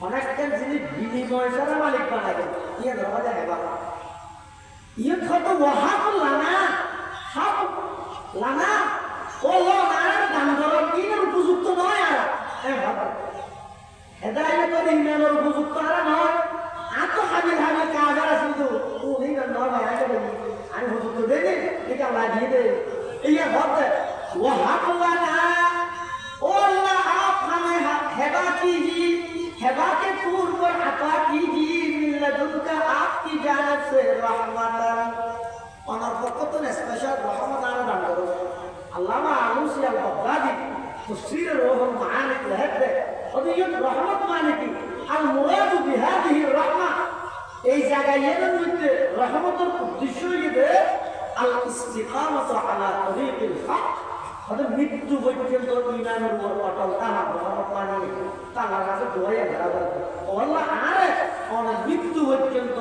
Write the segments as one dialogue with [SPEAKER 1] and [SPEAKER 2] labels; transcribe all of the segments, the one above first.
[SPEAKER 1] অনেকটা জিনিস বিনিময় ছাড়া মালিক বানাবে ইয়ে ধরা যায় বাবা। ইয়ে কত মহাপ লানা। হাপ লানা। ও লানার দাম ধরো কি উপযুক্ত নয় আর। হেদায়ত ইমানের থেকে স্পেশাল রহমত আনা দান করো। আল্লামা আলুসি আল বাগদাদি মানিক লেখতে ওদিকে রহমত মানে কি আল মুরাদ বিহাদিহি রহমা। এই জায়গায় এর মধ্যে রহমতের উদ্দেশ্য হইবে আল ইস্তিকামত আলা তরিকিল হক। ওদের মৃত্যু পর্যন্ত ইমানের উপর অটল তারা রহমত মানে তারা কাছে দোয়াইয়া বেড়াবার আল্লাহ আরে অনেক মৃত্যু পর্যন্ত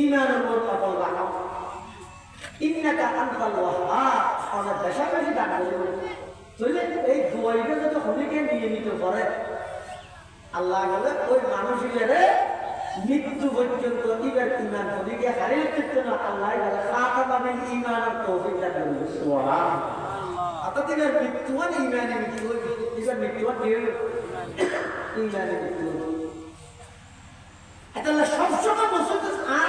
[SPEAKER 1] ইমানের উপর অটল রাখা ইন্নাকা আনতাল ওয়াহাব। অনেক বেশাবেশি দান করবে তাহলে এই দোয়াইটা যদি হলিকে নিয়মিত করে আল্লাহ বলে ওই মানুষের মৃত্যু পর্যন্ত ইবার ইমান হলিকে হারিয়ে দিতে না। আল্লাহ বলে খাতাবাবিল ইমানের তৌফিক দান করবে সুবহান অর্থাৎ এবার মৃত্যুয়ান ইমানে মৃত্যু হইবে মৃত্যুয়ান ইমানে মৃত্যু হইবে সবসময় মসজিদ আর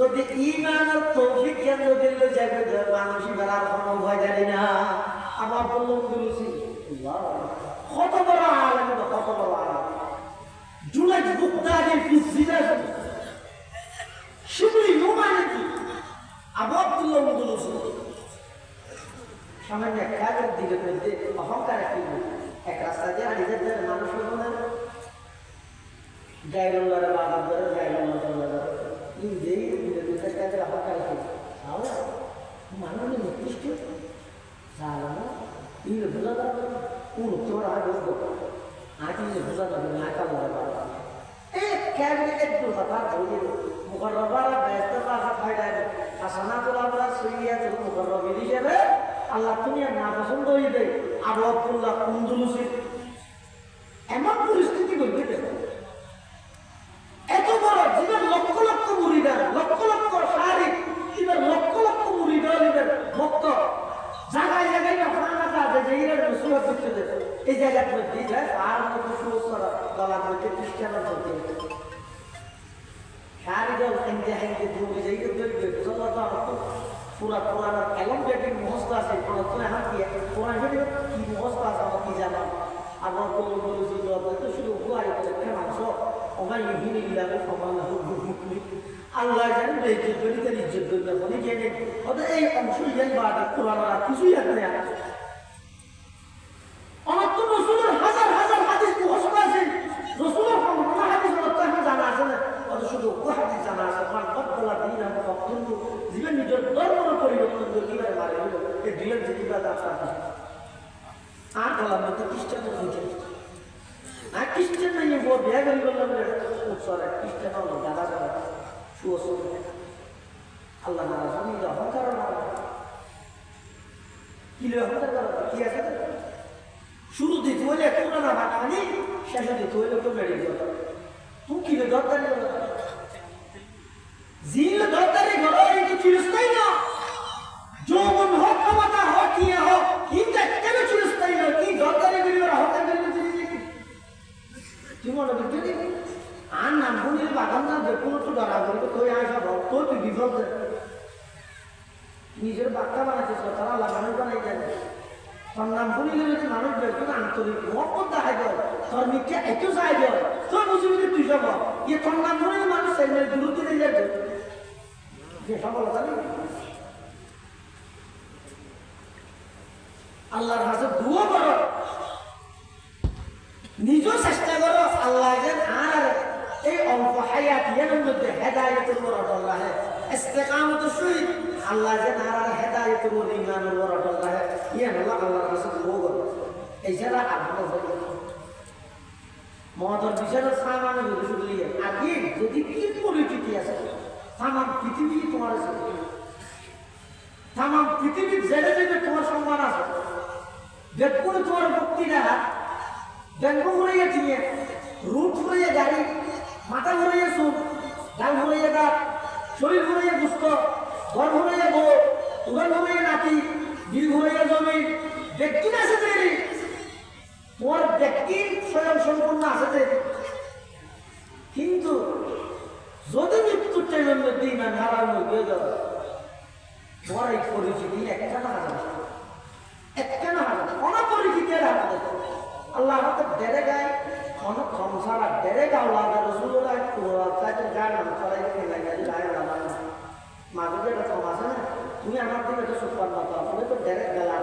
[SPEAKER 1] যদি ইমানের তৌফিক কেন্দ্র দিল যাবে মানুষই বেড়ার কোনো ভয় জানি না। আমার বললাম বলেছি কত বড় আলম, কত বড় আলম। জুলাই বুকদারি ফিজিরা শিবলি নোমানে কি আবদুল্লাহ বলেছি সামান্য কাজের দিকে মধ্যে অহংকার কি এক রাস্তা দিয়ে হারিয়ে যেতে মানুষ গাইরুল্লাহ বাবা ধরে। আর আর বাবা এই ক্যাবিনেট একটু কথা বলি? মুখরবারা ব্যস্ত পাশা ফাইডায় আসানা তোলা আমরা সুইয়া তো মুখরবি হিসেবে আল্লাহ তুমি আর না পছন্দ দেয় আবু আব্দুল্লাহ কুন্দুলুসি এই জায়গার মধ্যে আর মতো সুস্থরা গলার মধ্যে খ্রিস্টানের মধ্যে সারি দল হেঁটে হেঁটে দূরে যাই চলো তো পুরা পুরানো ব্যাটিং মুখস্থ আছে কোনো তো এখন কি, পুরান কি আমার আমার তো নেই আমার তো রসুলের হাজার হাজার হাদিস মুখস্থ আছে রসুলের কোনো হাদিস আমার তো এখন জানা আছে না অত শুধু ও হাদিস জানা আছে আমার বদলা দিন আমার বক্তব্য জীবন নিজের ধর্মের পরিবর্তন করে কীভাবে মারে হলো যে কীভাবে আপনার আর না তো খ্রিস্টান হয়েছে আর খ্রিস্টান নাই ও বিয়া করি বললাম উৎসরে খ্রিস্টান হলো দাদা করে সুয়সর আল্লাহ নারাজ আমি অহংকার না কি অহংকার করা কি আছে শুরু দিতে হইলে কোনো না ভাত মানে শেষে দিতে হইলে তো বেড়ে যেত তুই কি দরকারি জিল দরকারি ঘর কিন্তু চিরস্থায়ী না যৌবন হোক ক্ষমতা হোক কি হোক কিন্তু কেন চিরস্থায়ী না কি দরকারি করিব হত্যা করিব তুই মনে করতে আর নাম শুনিলে বাগান না যে কোনো তো ডরা করবে তুই আসা ভক্ত তুই বিপদ নিজের বাক্কা বানাইছিস তারা লাগানো বানাই যাবে যদি মানুষ ব্যক্তি আন্তরিক মক্কত দেখাই দেয় তোর একটু চাই দেয় তোর বুঝবি তুই যাব ইয়ে তোর নাম মানুষ সেগুলো দূরত্ব দিয়ে যাবে যে সফলতা আল্লাহর কাছে দুয়া করো নিজেও চেষ্টা করো আল্লাহ যেন আর এই অল্প হায়াত ইয়ার মধ্যে হেদায়তের অটল রাখে ইস্তেকামত সহিত আল্লাহ যে আর হেদায়তের উপর ইমানের উপর অটল ইয়ে হলো আল্লাহর কাছে ভোগ এই ছাড়া আর কোনো ভোগ মহাদর বিচারের সামান শুনলিয়ে আগে যদি কি পরিচিতি আছে, তামাম পৃথিবী তোমার আছে। তামাম পৃথিবীর জেলে জেলে তোমার সম্মান আছে। দেখুন তোমার বক্তৃতা ব্যঙ্গ ঘুরাইয়া চিনে রুট ঘুরাইয়া গাড়ি, মাথা ঘুরাইয়া সুখ গাল ঘুরাইয়া দাঁত, শরীর ঘুরাইয়া দুষ্ট বউ উগান ঘুরাইয়া নাতি বিল জমি ব্যক্তি আছে তৈরি তোমার ব্যক্তি কিন্তু যদি মৃত্যুর টাইমের মধ্যে ইমান হারার মধ্যে তোমার এই পরিচিতি একটা না হাজার। একটা না হাজার। অনপরিচিতি হাজার আল্লাহ আমাকে ডেরে গায় অনেক কম সারা ডেরে গাও লাগে রসুল্লাহ তাদের গায় না সবাই লাগে গায় না যেটা কম আছে না তুমি আমার দিকে তো সুপার মতো তুমি তো ডেরে গেলা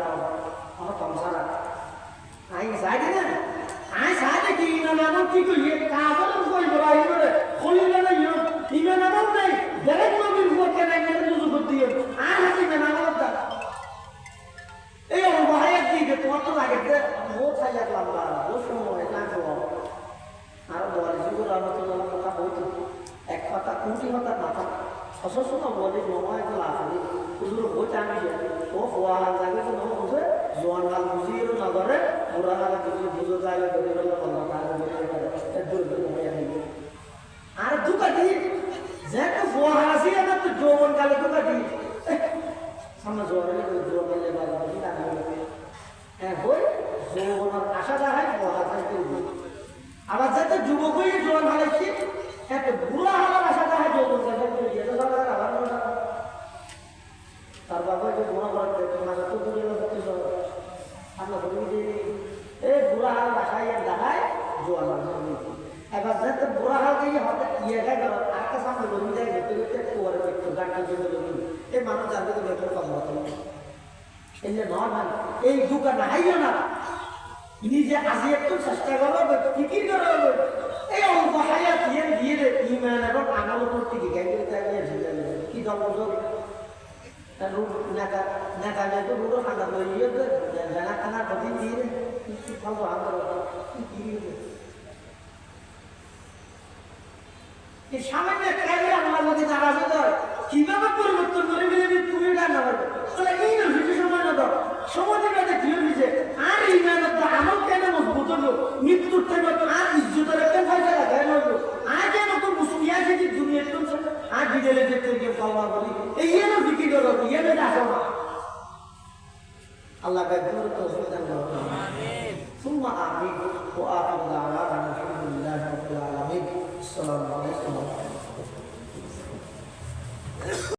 [SPEAKER 1] অনেক কম সারা আই যাই না আই যাই দেখি ইমান আমার কি করি কাজল কই বলে খলিল না ইও ইমান আমার নাই ডেরে নবীর উপর কেন এনে দুজু করতে আই হাসি না আমার দা এই অবহায়ের দিকে তোমার তো লাগে যে ও খাই লাগলাম বা ও সময় না তো আর বলে যুগুর রহমতুল্লাহ কথা বলতো এক কথা কোনটি কথা মাথা সশস্ত্র বলে নয় তো লাফালি হুজুর হইতে আমি ও হওয়া জাগে তো নয় বুঝে জোয়ান হাল বুঝিয়ে নগরে বুড়া হাল বুঝিয়ে বুঝো যায় ধরে গেল বন্ধ তার দূর দূর হয়ে গেল আর দুটা দি যে তো ফোয়া হাসি না তো যৌবন কালে দুটা দি সামনে জোয়ারে দ্রোহ গেলে বাবা বুঝি না হ্যাঁ বই যৌবনের আশা দেখায় ফোয়া হাসি করবি আবার যাতে যুবক হয়ে জোয়ান হারাইছি একটা বুড়া হওয়ার আশা দেখায় যৌবন কালে করে দিয়ে তো আবার আবার মনে হয়। তার বাবা যে মনে করে তোমার তো দূরে হচ্ছে আমরা বলি যে এই বুড়া হাল আশায় দেখায় জোয়ান হারাই এবার যাতে বুড়া হাল দিয়ে হতে ইয়ে গায় আটটা সামনে ঘুরতে কুয়ারে দেখতো গাড়ি জমে এই মানুষ জানতে তো বেতন এই যে নয় ভাই এই দুকা নাহাইও না নিজে আজি একটু চেষ্টা করো ফিকির করো এই অল্প হায়াত দিয়ে দিয়ে থেকে গাই করে কি বুঝো রুট নাকা নাকা রুটো ইয়ে জানা খানা কদিন দিয়ে কি ফল আন্দোলন কি কি এই সামান্য কাজে আমার যদি নারাজ হয় কিভাবে পরিবর্তন করে দিলে তুমি এটা না পারবে তাহলে এই না বেশি সময় না দাও সময় থেকে এটা কি হয়েছে আর এই না তো আমার কেন মজবুত হলো মৃত্যুর থেকে আর ইজ্জতের একটা ফায়দা লাগাই হলো আর কেন তো মুসলিয়া থেকে দুনিয়ার তো আর বিদেলে দেখতে গিয়ে পাওয়া বলি এই এর বিক্রি করো ইয়ে না আসো না আল্লাহ কাছে তো সুবিধা করো ثم آمين وآخر دعوانا الحمد